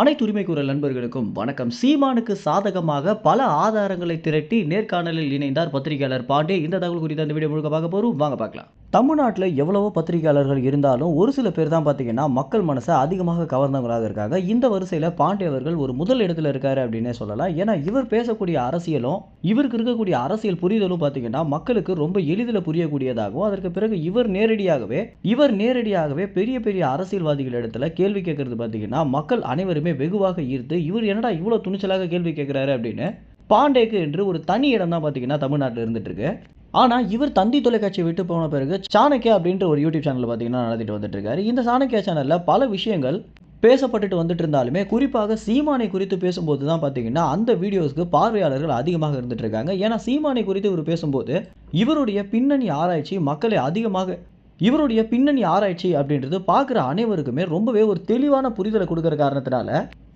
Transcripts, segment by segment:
அனைத்து உரிமை குரல் நண்பர்களுக்கும் வணக்கம். சீமானுக்கு சாதகமாக பல ஆதாரங்களை திரட்டி நேர்காணலில் இணைந்தார் பத்திரிகையாளர் பாண்டே. இந்த தகவல் குறித்து அந்த வீடியோ முழுக்க பார்க்க போறோம். வாங்க பார்க்கலாம். தமிழ்நாட்டில் எவ்வளவோ பத்திரிகையாளர்கள் இருந்தாலும் ஒரு சில பேர் தான் பார்த்தீங்கன்னா மக்கள் மனசை அதிகமாக கவர்ந்தவங்களாக இருக்காங்க. இந்த வரிசையில் பாண்டே அவர்கள் ஒரு முதல் இடத்துல இருக்காரு அப்படின்னே சொல்லலாம். ஏன்னா இவர் பேசக்கூடிய அரசியலும் இவருக்கு இருக்கக்கூடிய அரசியல் புரிதலும் பார்த்தீங்கன்னா மக்களுக்கு ரொம்ப எளிதில் புரியக்கூடியதாகவும் அதற்கு பிறகு இவர் நேரடியாகவே இவர் நேரடியாகவே பெரிய பெரிய அரசியல்வாதிகள் இடத்துல கேள்வி கேட்கறது பார்த்தீங்கன்னா மக்கள் அனைவருமே வெகுவாக ஈர்த்து இவர் என்னடா இவ்வளோ துணிச்சலாக கேள்வி கேட்குறாரு அப்படின்னு பாண்டேக்கு என்று ஒரு தனி இடம் தான் பார்த்தீங்கன்னா தமிழ்நாட்டில் இருந்துட்டு இருக்கு. ஆனால் இவர் தந்தி தொலைக்காட்சி விட்டு போன பிறகு சாணக்கியா அப்படின்ற ஒரு யூடியூப் சேனல் பார்த்தீங்கன்னா நடத்திட்டு வந்துட்டு இருக்காரு இந்த சாணக்கியா சேனலில் பல விஷயங்கள் பேசப்பட்டுட்டு வந்துட்டு இருந்தாலுமே குறிப்பாக சீமானை குறித்து பேசும்போது தான் பார்த்தீங்கன்னா அந்த வீடியோஸ்க்கு பார்வையாளர்கள் அதிகமாக இருந்துட்டு இருக்காங்க ஏன்னா சீமானை குறித்து இவர் பேசும்போது இவருடைய பின்னணி ஆராய்ச்சி மக்களை அதிகமாக இவருடைய பின்னணி ஆராய்ச்சி அப்படின்றது பார்க்குற அனைவருக்குமே ரொம்பவே ஒரு தெளிவான புரிதலை கொடுக்குற காரணத்தினால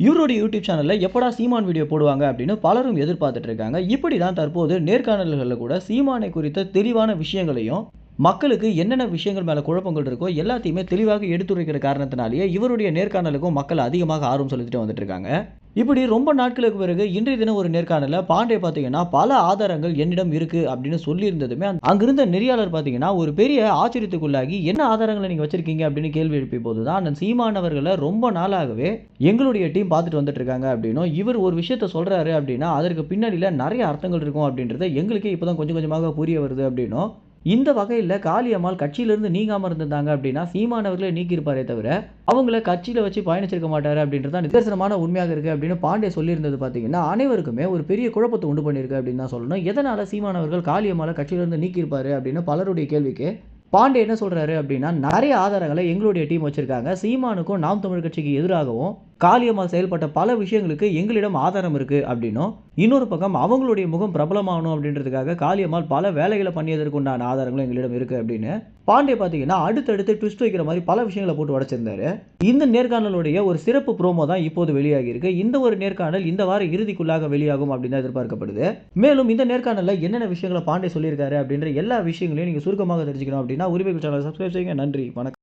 இவருடைய யூடியூப் சேனலில் எப்படா சீமான் வீடியோ போடுவாங்க அப்படின்னு பலரும் எதிர்பார்த்துட்டு இருக்காங்க. இப்படி தான் தற்போது நேர்காணல்களில் கூட சீமானை குறித்த தெளிவான விஷயங்களையும் மக்களுக்கு என்னென்ன விஷயங்கள் மேலே குழப்பங்கள் இருக்கோ எல்லாத்தையுமே தெளிவாக எடுத்துரைக்கிற காரணத்தினாலேயே இவருடைய நேர்காணலுக்கும் மக்கள் அதிகமாக ஆர்வம் செலுத்திட்டு வந்துட்டு இருக்காங்க. இப்படி ரொம்ப நாட்களுக்கு பிறகு இன்றைய தினம் ஒரு நேர்காணலில் பாண்டே பார்த்தீங்கன்னா பல ஆதாரங்கள் என்னிடம் இருக்கு அப்படின்னு சொல்லியிருந்ததுமே அங்கிருந்த நெறியாளர் பார்த்தீங்கன்னா ஒரு பெரிய ஆச்சரியத்துக்குள்ளாகி என்ன ஆதாரங்களை நீங்கள் வச்சிருக்கீங்க? அப்படின்னு கேள்வி எழுப்பிய போது தான் அந்த சீமானவர்களை ரொம்ப நாளாகவே எங்களுடைய டீம் பார்த்துட்டு வந்துட்டு இருக்காங்க அப்படின்னும் இவர் ஒரு விஷயத்த சொல்றாரு அப்படின்னா அதற்கு பின்னாடியில் நிறைய அர்த்தங்கள் இருக்கும் அப்படின்றத எங்களுக்கே இப்போதான் கொஞ்சம் கொஞ்சமாக புரிய வருது அப்படின்னும் இந்த வகையில் காளியம்மாள் கட்சியிலிருந்து நீங்காமல் இருந்திருந்தாங்க அப்படின்னா சீமானவர்களே நீக்கியிருப்பாரே தவிர அவங்கள கட்சியில் வச்சு பயணிச்சிருக்க மாட்டார் அப்படின்றது தான் நிதர்சனமான உண்மையாக இருக்குது அப்படின்னு பாண்டே சொல்லியிருந்தது பார்த்தீங்கன்னா அனைவருக்குமே ஒரு பெரிய குழப்பத்தை உண்டு பண்ணியிருக்கு அப்படின்னு தான் சொல்லணும். எதனால் சீமானவர்கள் காளியம்மாளை கட்சியிலிருந்து நீக்கியிருப்பாரு அப்படின்னு பலருடைய கேள்விக்கு பாண்டே என்ன சொல்கிறாரு அப்படின்னா நிறைய ஆதாரங்களை எங்களுடைய டீம் வச்சுருக்காங்க. சீமானுக்கும் நாம் தமிழ் கட்சிக்கு எதிராகவும் காளியம்மாள் செயல்பட்ட பல விஷயங்களுக்கு எங்களிடம் ஆதாரம் இருக்குது அப்படின்னும் இன்னொரு பக்கம் அவங்களுடைய முகம் பிரபலமாகணும் அப்படின்றதுக்காக காளியம்மாள் பல வேலைகளை பண்ணியதற்கு உண்டான ஆதாரங்களும் எங்களிடம் இருக்குது அப்படின்னு பாண்டே பார்த்தீங்கன்னா அடுத்தடுத்து ட்விஸ்ட் வைக்கிற மாதிரி பல விஷயங்களை போட்டு உடைச்சிருந்தாரு. இந்த நேர்காணலுடைய ஒரு சிறப்பு ப்ரோமோ தான் இப்போது வெளியாகி இருக்கு இந்த ஒரு நேர்காணல் இந்த வார இறுதிக்குள்ளாக வெளியாகும் அப்படின்னு தான் எதிர்பார்க்கப்படுது. மேலும் இந்த நேர்காணலில் என்னென்ன விஷயங்களை பாண்டே சொல்லியிருக்காரு அப்படின்ற எல்லா விஷயங்களையும் நீங்கள் சுருக்கமாக தெரிஞ்சுக்கணும் அப்படின்னா உரிமை சேனலை சப்ஸ்கிரைப் செய்யுங்க. நன்றி. வணக்கம்.